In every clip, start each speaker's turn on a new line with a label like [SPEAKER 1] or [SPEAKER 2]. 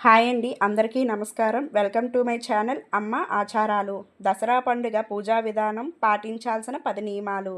[SPEAKER 1] Hi అండి అందరికీ నమస్కారం. వెల్కమ్ టు మై ఛానల్ అమ్మ ఆచారాలు. దసరా పండుగ పూజా విధానం పాటించాల్సిన పది నియమాలు.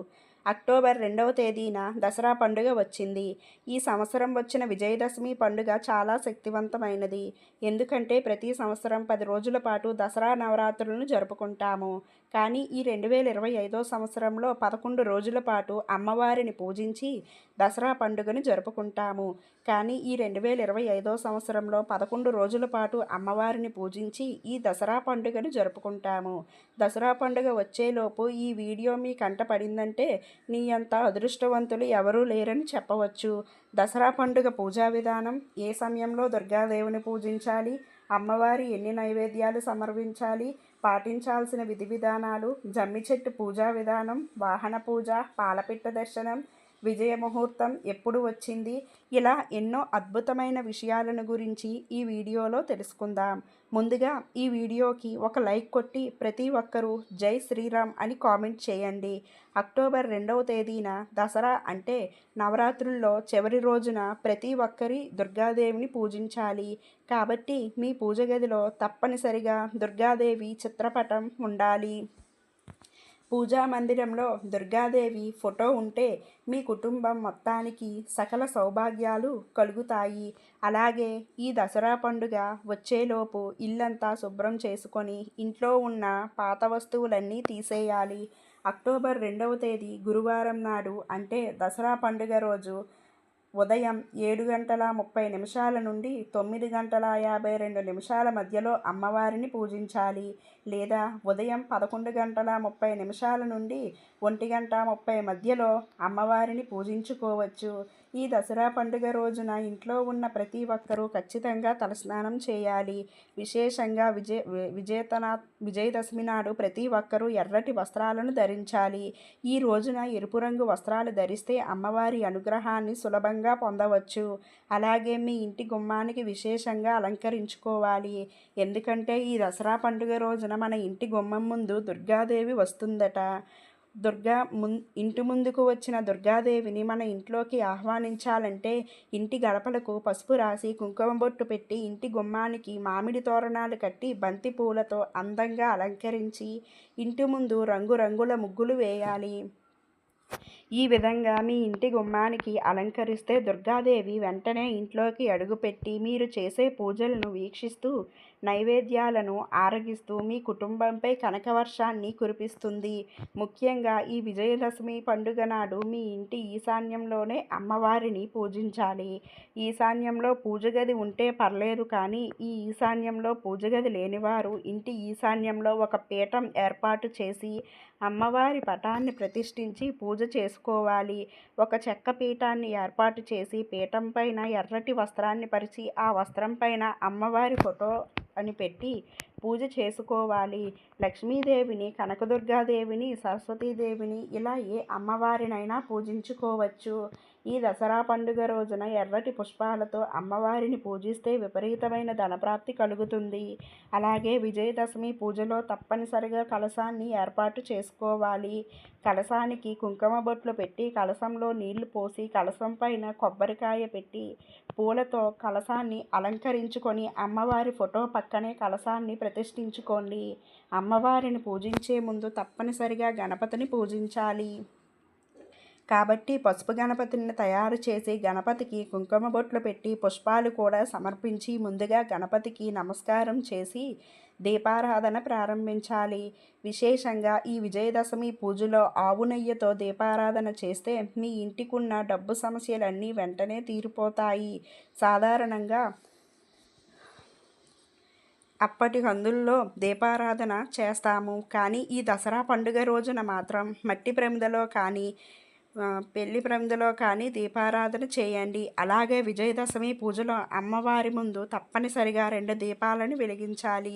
[SPEAKER 1] అక్టోబర్ రెండవ తేదీన దసరా పండుగ వచ్చింది. ఈ సంవత్సరం వచ్చిన విజయదశమి పండుగ చాలా శక్తివంతమైనది. ఎందుకంటే ప్రతి సంవత్సరం పది రోజుల పాటు దసరా నవరాత్రులను జరుపుకుంటాము. కానీ ఈ రెండు వేల ఇరవై ఐదో సంవత్సరంలో పదకొండు రోజుల పాటు అమ్మవారిని పూజించి దసరా పండుగను జరుపుకుంటాము. కానీ ఈ రెండు వేల ఇరవై ఐదో సంవత్సరంలో పదకొండు రోజుల పాటు అమ్మవారిని పూజించి ఈ దసరా పండుగను జరుపుకుంటాము. దసరా పండుగ వచ్చేలోపు ఈ వీడియో మీ కంట పడిందంటే నీ అంత అదృష్టవంతులు ఎవరూ లేరని చెప్పవచ్చు. దసరా పండుగ పూజా విధానం ఏ సమయంలో దుర్గాదేవిని పూజించాలి అమ్మవారి ఎన్ని నైవేద్యాలు సమర్పించాలి పాటించాల్సిన విధి విధానాలు జమ్మి చెట్టు పూజా విధానం వాహన పూజ పాలపిట్ట దర్శనం విజయ ముహూర్తం ఎప్పుడు వచ్చింది? ఇలా ఎన్నో అద్భుతమైన విషయాలను గురించి ఈ వీడియోలో తెలుసుకుందాం. ముందుగా ఈ వీడియోకి ఒక లైక్ కొట్టి ప్రతి ఒక్కరూ జై శ్రీరామ్ అని కామెంట్ చేయండి. అక్టోబర్ రెండవ తేదీన దసరా అంటే నవరాత్రుల్లో చివరి రోజున ప్రతి ఒక్కరి దుర్గాదేవిని పూజించాలి. కాబట్టి మీ పూజ గదిలో తప్పనిసరిగా దుర్గాదేవి చిత్రపటం ఉండాలి. పూజా మందిరంలో దుర్గాదేవి ఫోటో ఉంటే మీ కుటుంబం మొత్తానికి సకల సౌభాగ్యాలు కలుగుతాయి. అలాగే ఈ దసరా పండుగ వచ్చేలోపు ఇల్లంతా శుభ్రం చేసుకొని ఇంట్లో ఉన్న పాత వస్తువులన్నీ తీసేయాలి. అక్టోబర్ రెండవ తేదీ గురువారం నాడు అంటే దసరా పండుగ రోజు ఉదయం ఏడు గంటల ముప్పై నిమిషాల నుండి తొమ్మిది గంటల యాభై రెండు నిమిషాల మధ్యలో అమ్మవారిని పూజించాలి. లేదా ఉదయం పదకొండు గంటల ముప్పై నిమిషాల నుండి ఒంటి గంట ముప్పై మధ్యలో అమ్మవారిని పూజించుకోవచ్చు. ఈ దసరా పండుగ రోజున ఇంట్లో ఉన్న ప్రతి ఒక్కరూ ఖచ్చితంగా తలస్నానం చేయాలి. విశేషంగా విజయ విజేతనా విజయదశమి నాడు ప్రతి ఒక్కరూ ఎర్రటి వస్త్రాలను ధరించాలి. ఈ రోజున ఎరుపు రంగు వస్త్రాలు ధరిస్తే అమ్మవారి అనుగ్రహాన్ని సులభంగా పొందవచ్చు. అలాగే మీ ఇంటి గుమ్మానికి విశేషంగా అలంకరించుకోవాలి. ఎందుకంటే ఈ దసరా పండుగ రోజున మన ఇంటి గుమ్మం ముందు దుర్గాదేవి వస్తుందట. దుర్గా ముం ఇంటి ముందుకు వచ్చిన దుర్గాదేవిని మన ఇంట్లోకి ఆహ్వానించాలంటే ఇంటి గడపలకు పసుపు రాసి కుంకుమ బొట్టు పెట్టి ఇంటి గుమ్మానికి మామిడి తోరణాలు కట్టి బంతి పూలతో అందంగా అలంకరించి ఇంటి ముందు రంగురంగుల ముగ్గులు వేయాలి. ఈ విధంగా మీ ఇంటి గుమ్మానికి అలంకరిస్తే దుర్గాదేవి వెంటనే ఇంట్లోకి అడుగుపెట్టి మీరు చేసే పూజలను వీక్షిస్తూ నైవేద్యాలను ఆరగిస్తూ మీ కుటుంబంపై కనకవర్షాన్ని కురిపిస్తుంది. ముఖ్యంగా ఈ విజయదశమి పండుగ నాడు మీ ఇంటి ఈశాన్యంలోనే అమ్మవారిని పూజించాలి. ఈశాన్యంలో పూజగది ఉంటే పర్లేదు కానీ ఈ ఈశాన్యంలో పూజగది లేనివారు ఇంటి ఈశాన్యంలో ఒక పీఠం ఏర్పాటు చేసి అమ్మవారి పటాన్ని ప్రతిష్ఠించి పూజ చేసుకోవాలి. ఒక చెక్క పీఠాన్ని ఏర్పాటు చేసి పీఠం పైన ఎర్రటి వస్త్రాన్ని పరిచి ఆ వస్త్రం పైన అమ్మవారి ఫోటో అని పెట్టి పూజ చేసుకోవాలి. లక్ష్మీదేవిని కనకదుర్గాదేవిని సరస్వతీదేవిని ఇలా ఏ అమ్మవారినైనా పూజించుకోవచ్చు. ఈ దసరా పండుగ రోజున ఎర్రటి పుష్పాలతో అమ్మవారిని పూజిస్తే విపరీతమైన ధనప్రాప్తి కలుగుతుంది. అలాగే విజయదశమి పూజలో తప్పనిసరిగా కలశాన్ని ఏర్పాటు చేసుకోవాలి. కలశానికి కుంకుమ బొట్లు పెట్టి కలశంలో నీళ్ళు పోసి కలశం పైన కొబ్బరికాయ పెట్టి పూలతో కలశాన్ని అలంకరించుకొని అమ్మవారి ఫోటో పక్కనే కలశాన్ని ప్రతిష్ఠించుకోండి. అమ్మవారిని పూజించే ముందు తప్పనిసరిగా గణపతిని పూజించాలి. కాబట్టి పసుపు గణపతిని తయారు చేసి గణపతికి కుంకుమ బొట్లు పెట్టి పుష్పాలు కూడా సమర్పించి ముందుగా గణపతికి నమస్కారం చేసి దీపారాధన ప్రారంభించాలి. విశేషంగా ఈ విజయదశమి పూజలో ఆవు నెయ్యితో దీపారాధన చేస్తే మీ ఇంటికున్న డబ్బు సమస్యలన్నీ వెంటనే తీరిపోతాయి. సాధారణంగా అప్పటి హందుల్లో దీపారాధన చేస్తాము. కానీ ఈ దసరా పండుగ రోజున మాత్రం మట్టి ప్రమిదలో కానీ పెళ్ళి ప్రమిదలో కానీ దీపారాధన చేయండి. అలాగే విజయదశమి పూజలో అమ్మవారి ముందు తప్పనిసరిగా రెండు దీపాలను వెలిగించాలి.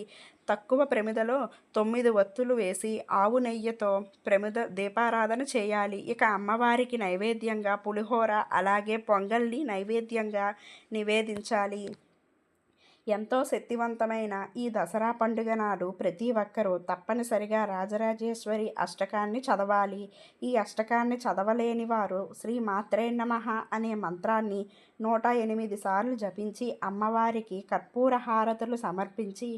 [SPEAKER 1] తక్కువ ప్రమిదలో తొమ్మిది ఒత్తులు వేసి ఆవు నెయ్యితో ప్రమిద దీపారాధన చేయాలి. ఇక అమ్మవారికి నైవేద్యంగా పులిహోర అలాగే పొంగల్ని నైవేద్యంగా నివేదించాలి. ఎంతో శక్తివంతమైన ఈ దసరా పండుగ నాడు ప్రతి ఒక్కరూ తప్పనిసరిగా రాజరాజేశ్వరి అష్టకాన్ని చదవాలి. ఈ అష్టకాన్ని చదవలేని వారు శ్రీ మాత్రే నమః అనే మంత్రాన్ని నూట ఎనిమిది సార్లు జపించి అమ్మవారికి కర్పూర హారతులు సమర్పించి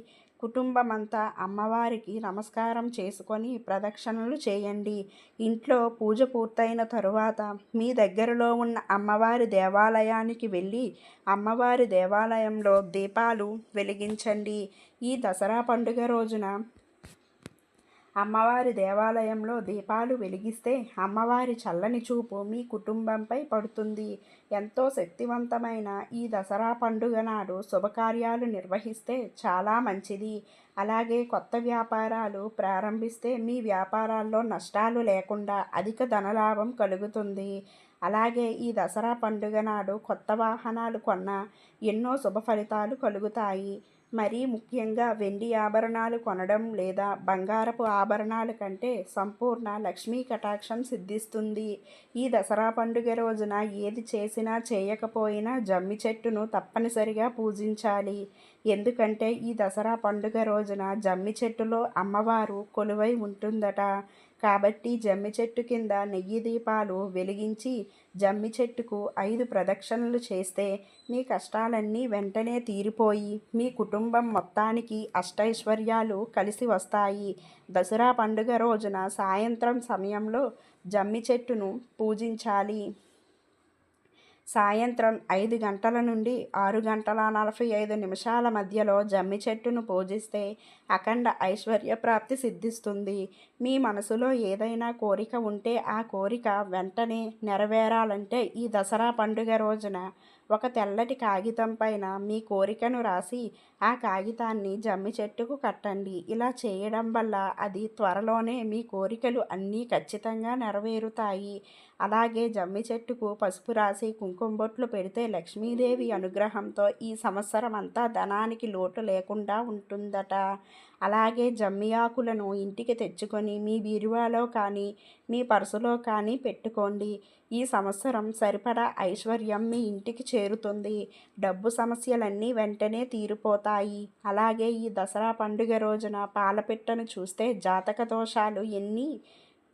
[SPEAKER 1] కుటుంబమంతా అమ్మవారికి నమస్కారం చేసుకొని ప్రదక్షిణలు చేయండి. ఇంట్లో పూజ పూర్తయిన తరువాత మీ దగ్గరలో ఉన్న అమ్మవారి దేవాలయానికి వెళ్ళి అమ్మవారి దేవాలయంలో దీపాలు వెలిగించండి. ఈ దసరా పండుగ రోజున అమ్మవారి దేవాలయంలో దీపాలు వెలిగిస్తే అమ్మవారి చల్లని చూపు మీ కుటుంబంపై పడుతుంది. ఎంతో శక్తివంతమైన ఈ దసరా పండుగ నాడు శుభకార్యాలు నిర్వహిస్తే చాలా మంచిది. అలాగే కొత్త వ్యాపారాలు ప్రారంభిస్తే మీ వ్యాపారాల్లో నష్టాలు లేకుండా అధిక ధనలాభం కలుగుతుంది. అలాగే ఈ దసరా పండుగ నాడు కొత్త వాహనాలు కొన్న ఎన్నో శుభ ఫలితాలు కలుగుతాయి. మరీ ముఖ్యంగా వెండి ఆభరణాలు కొనడం లేదా బంగారపు ఆభరణాల కంటే సంపూర్ణ లక్ష్మీ కటాక్షం సిద్ధిస్తుంది. ఈ దసరా పండుగ రోజున ఏది చేసినా చేయకపోయినా జమ్మి చెట్టును తప్పనిసరిగా పూజించాలి. ఎందుకంటే ఈ దసరా పండుగ రోజున జమ్మి చెట్టులో అమ్మవారు కొలువై ఉంటుందట. కాబట్టి జమ్మి చెట్టు కింద నెయ్యి దీపాలు వెలిగించి జమ్మి చెట్టుకు ఐదు ప్రదక్షిణలు చేస్తే మీ కష్టాలన్నీ వెంటనే తీరిపోయి మీ కుటుంబం మొత్తానికి అష్టైశ్వర్యాలు కలిసి వస్తాయి. దసరా పండుగ రోజున సాయంత్రం సమయంలో జమ్మి చెట్టును పూజించాలి. సాయంత్రం ఐదు గంటల నుండి ఆరు గంటల నలభై ఐదు నిమిషాల మధ్యలో జమ్మి చెట్టును పూజిస్తే అఖండ ఐశ్వర్య ప్రాప్తి సిద్ధిస్తుంది. మీ మనసులో ఏదైనా కోరిక ఉంటే ఆ కోరిక వెంటనే నెరవేరాలంటే ఈ దసరా పండుగ రోజున ఒక తెల్లటి కాగితం పైన మీ కోరికను రాసి ఆ కాగితాన్ని జమ్మి చెట్టుకు కట్టండి. ఇలా చేయడం వల్ల అది త్వరలోనే మీ కోరికలు అన్నీ ఖచ్చితంగా నెరవేరుతాయి. అలాగే జమ్మి చెట్టుకు పసుపు రాసి కుంకుమ బొట్లు పెడితే లక్ష్మీదేవి అనుగ్రహంతో ఈ సంవత్సరం అంతా ధనానికి లోటు లేకుండా ఉంటుందట. అలాగే జమ్మి ఆకులను ఇంటికి తెచ్చుకొని మీ బీరువాలో కానీ మీ పర్సులో కానీ పెట్టుకోండి. ఈ సంవత్సరం సరిపడా ఐశ్వర్యం మీ ఇంటికి చేరుతుంది. డబ్బు సమస్యలన్నీ వెంటనే తీరిపోతాయి. అలాగే ఈ దసరా పండుగ రోజున పాలపిట్టను చూస్తే జాతక దోషాలు ఎన్ని?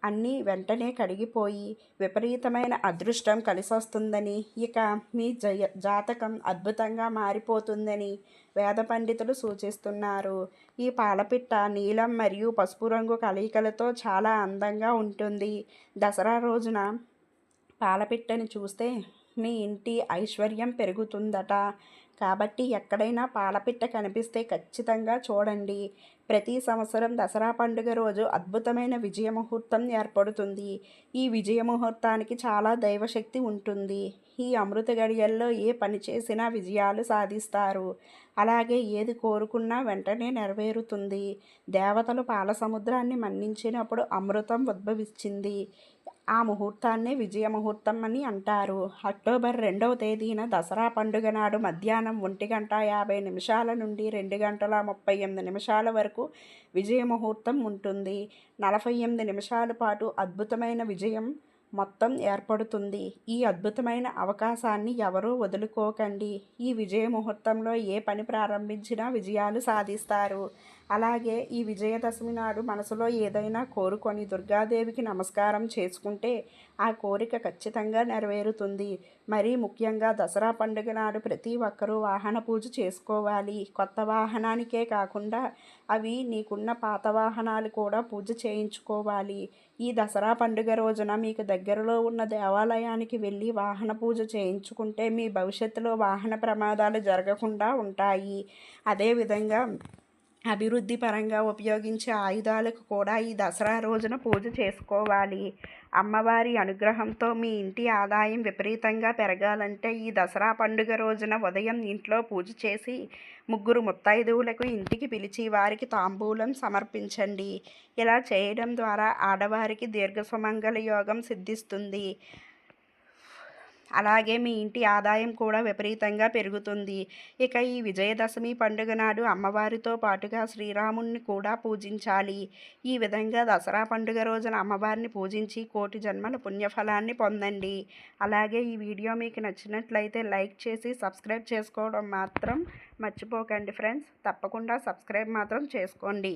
[SPEAKER 1] అన్నీ వెంటనే కడిగిపోయి విపరీతమైన అదృష్టం కలిసొస్తుందని ఇక మీ జయ జాతకం అద్భుతంగా మారిపోతుందని వేద పండితులు సూచిస్తున్నారు. ఈ పాలపిట్ట నీలం మరియు పసుపు రంగు కలయికలతో చాలా అందంగా ఉంటుంది. దసరా రోజున పాలపిట్టని చూస్తే మీ ఇంటి ఐశ్వర్యం పెరుగుతుందట. కాబట్టి ఎక్కడైనా పాలపిట్ట కనిపిస్తే ఖచ్చితంగా చూడండి. ప్రతి సంవత్సరం దసరా పండుగ రోజు అద్భుతమైన విజయ ముహూర్తం ఏర్పడుతుంది. ఈ విజయ ముహూర్తానికి చాలా దైవశక్తి ఉంటుంది. ఈ అమృత గడియల్లో ఏ పని చేసినా విజయాలు సాధిస్తారు. అలాగే ఏది కోరుకున్నా వెంటనే నెరవేరుతుంది. దేవతలు పాల సముద్రాన్ని మన్నించినప్పుడు అమృతం ఉద్భవించింది. ఆ ముహూర్తాన్నే విజయ ముహూర్తం అని అంటారు. అక్టోబర్ రెండవ తేదీన దసరా పండుగ నాడు మధ్యాహ్నం ఒంటి గంట యాభై నిమిషాల నుండి రెండు గంటల ముప్పై ఎనిమిది నిమిషాల వరకు విజయ ముహూర్తం ఉంటుంది. నలభై ఎనిమిది నిమిషాల పాటు అద్భుతమైన విజయం మొత్తం ఏర్పడుతుంది. ఈ అద్భుతమైన అవకాశాన్ని ఎవరూ వదులుకోకండి. ఈ విజయ ముహూర్తంలో ఏ పని ప్రారంభించినా విజయాలు సాధిస్తారు. అలాగే ఈ విజయదశమి నాడు మనసులో ఏదైనా కోరుకొని దుర్గాదేవికి నమస్కారం చేసుకుంటే ఆ కోరిక ఖచ్చితంగా నెరవేరుతుంది. మరీ ముఖ్యంగా దసరా పండుగ నాడు ప్రతి ఒక్కరూ వాహన పూజ చేసుకోవాలి. కొత్త వాహనానికే కాకుండా అవి నీకున్న పాత వాహనాలు కూడా పూజ చేయించుకోవాలి. ఈ దసరా పండుగ రోజున మీకు దగ్గరలో ఉన్న దేవాలయానికి వెళ్ళి వాహన పూజ చేయించుకుంటే మీ భవిష్యత్తులో వాహన ప్రమాదాలు జరగకుండా ఉంటాయి. అదేవిధంగా అభివృద్ధి పరంగా ఉపయోగించే ఆయుధాలకు కూడా ఈ దసరా రోజున పూజ చేసుకోవాలి. అమ్మవారి అనుగ్రహంతో మీ ఇంటి ఆదాయం విపరీతంగా పెరగాలంటే ఈ దసరా పండుగ రోజున ఉదయం ఇంట్లో పూజ చేసి ముగ్గురు ముత్తైదువులకు ఇంటికి పిలిచి వారికి తాంబూలం సమర్పించండి. ఇలా చేయడం ద్వారా ఆడవారికి దీర్ఘ సుమంగళ యోగం సిద్ధిస్తుంది. అలాగే మీ ఇంటి ఆదాయం కూడా విపరీతంగా పెరుగుతుంది. ఇక ఈ విజయదశమి పండుగ నాడు అమ్మవారితో పాటుగా శ్రీరాముణ్ణి కూడా పూజించాలి. ఈ విధంగా దసరా పండుగ రోజున అమ్మవారిని పూజించి కోటి జన్మల పుణ్యఫలాన్ని పొందండి. అలాగే ఈ వీడియో మీకు నచ్చినట్లయితే లైక్ చేసి సబ్స్క్రైబ్ చేసుకోవడం మాత్రం మర్చిపోకండి ఫ్రెండ్స్. తప్పకుండా సబ్స్క్రైబ్ మాత్రం చేసుకోండి.